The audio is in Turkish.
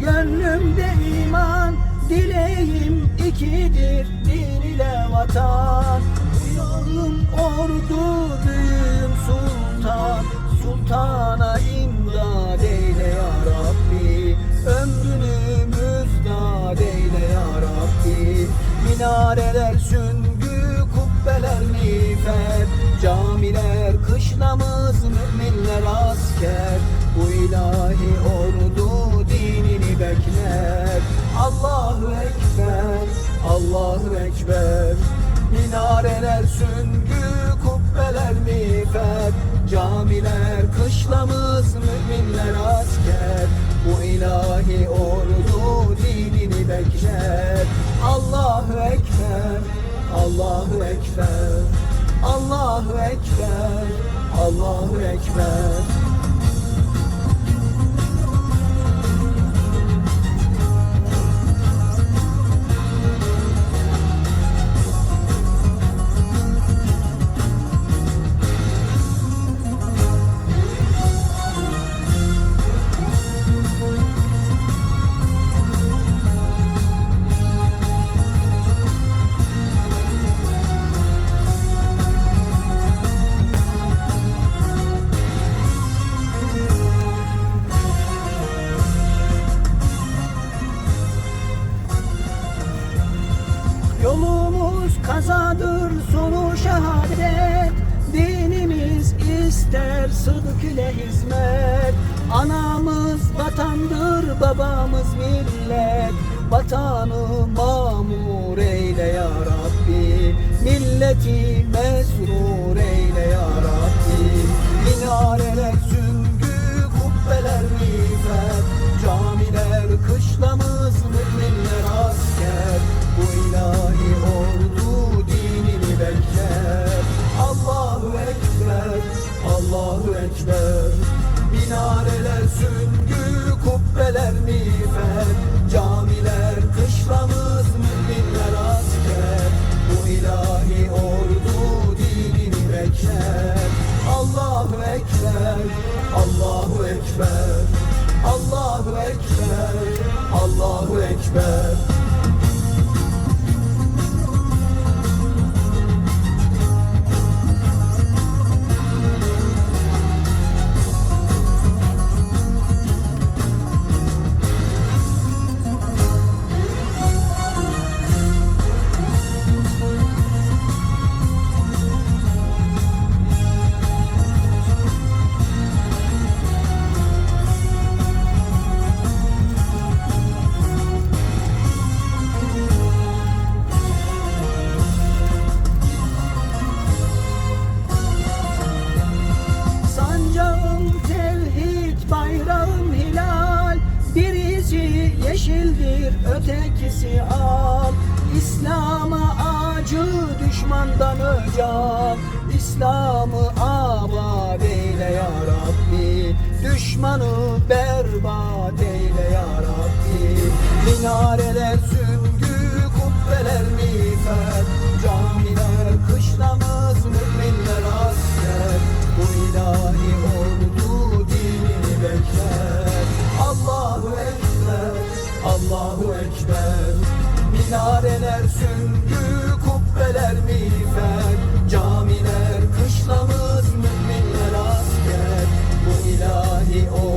Gönlümde iman. Dileğim ikidir Din ile vatan. Uyuyorum ordu büyüğüm sultan. Sultana imdad eyle ya Rabbi. Ömrünü müzdad eyle ya Rabbi. Minareler süngü kubbeler miğfer Camiler kışlamız müminler asker ilahi ordu dinini bekler. Allahu Ekber, Allahu Ekber. Minareler süngü kubbeler miğfer. Camiler kışlamız müminler asker. Bu ilahi ordu dinini bekler. Allahu Ekber, Allahu Ekber. Allahu Ekber, Allahu Ekber kazadır sonu şehadet. Dinimiz ister sıdk ile hizmet. Anamız vatandır babamız millet. Vatanı mamur eyle ya Rabbi. Milleti mesrur Ekber Minareler süngü kubbeler miğfer. Camiler kışlamız müminler asker. Bu ilahi ordu dinini bekler. Allahu Ekber, Allahu Ekber. Allahu Ekber, Allahu Ekber yeşildir, ötekisi al. İslam'a acı düşmandan öcal İslam'ı abad eyle ya Rabbi. Düşmanı berbat eyle ya Rabbi minareler süngü kubbeler miğfer. Camiler kışlamız müminler asker. Bu ilahi o